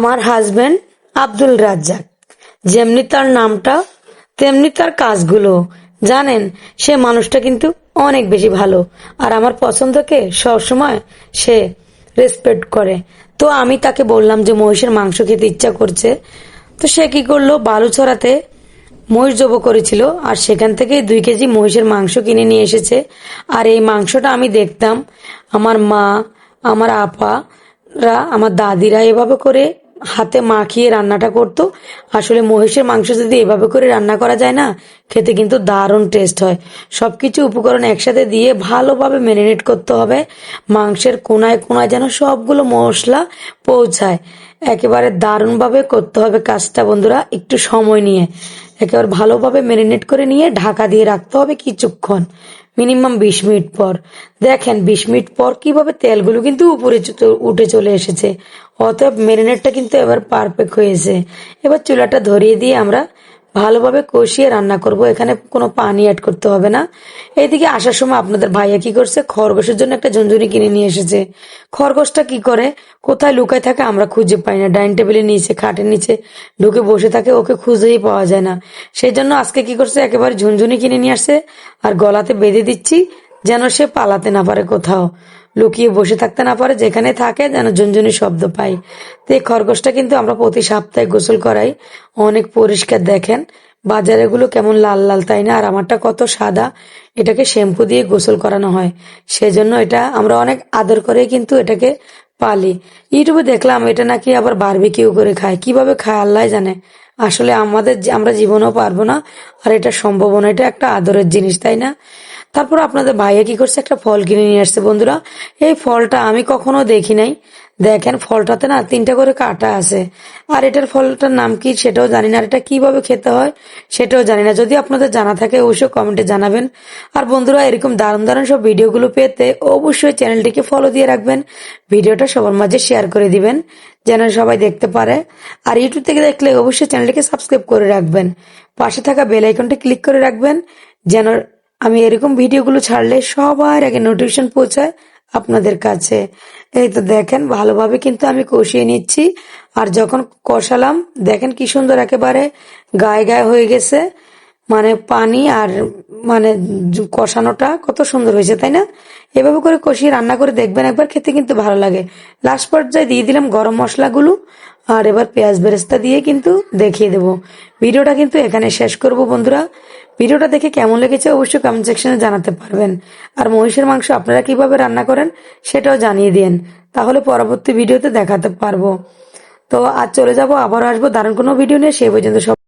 আমার হাজবেন্ড আব্দুল রাজ্জাক। যেমনি তার নামটা, তেমনি তার কাজগুলো। জানেন, সে মানুষটা কিন্তু অনেক বেশি ভালো। আর আমার পছন্দকে সবসময় সে রেসপেক্ট করে। তো আমি তাকে বললাম যে, মহিষের মাংস খেতে ইচ্ছা করছে। তো সে কি করল? বালুছড়াতে মহিষ জব করেছিল। আর সেখান থেকে দুই কেজি মহিষের মাংস কিনে নিয়ে এসেছে। আর এই মাংসটা আমি দেখতাম, আমার মা, আমার আপারা, আমার দাদিরা এভাবে করে হাতে মাখিয়ে রান্নাটা করতো। আসলে মহিষের মাংস যদি এভাবে করে রান্না করা যায় না, খেতে কিন্তু দারুণ টেস্ট হয়। সবকিছু উপকরণ একসাথে দিয়ে ভালোভাবে ম্যারিনেট করতে হবে। মাংসের কোনায় কোনায় যেন সবগুলো মশলা পৌঁছায়। একেবারে দারুণভাবে করতে হবে কাজটা বন্ধুরা, একটু সময় নিয়ে। একেবারে ভালোভাবে ম্যারিনেট করে নিয়ে ঢাকা দিয়ে রাখতে হবে কিছুক্ষণ। মিনিমাম বিশ মিনিট পর। দেখেন, বিশ মিনিট পর কীভাবে তেলগুলো কিন্তু উপরে উঠে চলে এসেছে। অতএব ম্যারিনেটটা কিন্তু এবার পারফেক্ট হয়েছে। এবার চুলাটা ধরিয়ে দিয়ে আমরা ভালোভাবে কষিয়ে রান্না করব। এখানে কোনো পানি অ্যাড করতে হবে না। এইদিকে আসার সময় আপনাদের ভাইয়া কি করছে? খরগোশের জন্য একটা ঝুনঝুনি কিনে নিয়ে এসেছে। খরগোশটা কি করে? কোথায় লুকায় থাকে আমরা খুঁজে পাই না। ডাইনিং টেবিলের নিচে, খাটের নিচে ঢুকে বসে থাকে, ওকে খুঁজেই পাওয়া যায় না। সেই জন্য আজকে কি করছে? একেবারে ঝুনঝুনি কিনে নিয়ে আসছে। আর গলাতে বেঁধে দিচ্ছি, যেন সে পালাতে না পারে কোথাও। লুকিয়ে বসে থাকতে না পারে, যেখানে থাকে যেন ঝুনঝুনি শব্দ পাই তো এই খরগোশটা কিন্তু আমরা প্রতি সপ্তাহে গোসল করাই। অনেক পরিষ্কার দেখেন, বাজারে গুলো কেমন লাল লাল, তাই না? আর আমারটা কত সাদা। এটাকে শ্যাম্পু দিয়ে গোসল করানো হয়। সেজন্য এটা আমরা অনেক আদর করে কিন্তু এটাকে পালি। ইউটিউবে দেখলাম এটা নাকি আবার বারবিকিউ করে খায়। কীভাবে খায় আল্লাহ জানে। আসলে আমাদের আমরা জীবনেও পারব না। আর এটা সম্ভব না এটা একটা আদরের জিনিস, তাই না? তারপর আপনাদের ভাইয়া কি করছে? একটা ফল কিনে নিয়ে আসছে, বন্ধুরা। এই ফলটা আমি কখনো দেখি নাই। দেখেন, ফলটাতে না তিনটা করে কাটা আছে। আর এটার ফলটার নাম কি সেটাও জানি না। আর এটা কীভাবে খেতে হয় সেটাও জানি না। যদি আপনাদের জানা থাকে, অবশ্যই কমেন্টে জানাবেন। আর বন্ধুরা, এরকম দারুণ দারুণ সব ভিডিওগুলো পেতে অবশ্যই চ্যানেলটিকে ফলো দিয়ে রাখবেন। ভিডিওটা সবার মাঝে শেয়ার করে দিবেন, যেন সবাই দেখতে পারে। আর ইউটিউব থেকে দেখলে অবশ্যই চ্যানেলটিকে সাবস্ক্রাইব করে রাখবেন। পাশে থাকা বেল আইকনটি ক্লিক করে রাখবেন, যেন আমি এরকম ভিডিওগুলো ছাড়লে সবার আগে নোটিফিকেশন পৌঁছায় আপনাদের কাছে। এই তো দেখেন, ভালোভাবে কিন্তু আমি কষিয়ে নিচ্ছি। আর যখন কষালাম, দেখেন কি সুন্দর একেবারে গায়ে গায়ে হয়ে গেছে। মানে পানি আর মানে কষানোটা কত সুন্দর হয়েছে, তাই না? এভাবে করে কষিয়ে রান্না করে দেখবেন, একবার খেতে কিন্তু ভালো লাগে। লাস্ট পর্যায়ে দিয়ে দিলাম গরম মশলাগুলো। আর এবার পেঁয়াজ বেরেস্তা দিয়ে কিন্তু দেখিয়ে দেব। ভিডিওটা কিন্তু এখানে শেষ করব বন্ধুরা। ভিডিওটা দেখে কেমন লেগেছে অবশ্যই কমেন্ট সেকশনে জানাতে পারবেন। আর মহিষের মাংস আপনারা কীভাবে রান্না করেন সেটাও জানিয়ে দিন। তাহলে পরবর্তী ভিডিওতে দেখাতে পারব। তো আজ চলে যাব আবার আসব। দারুণ কোনো ভিডিও নিয়ে সেই পর্যন্ত সব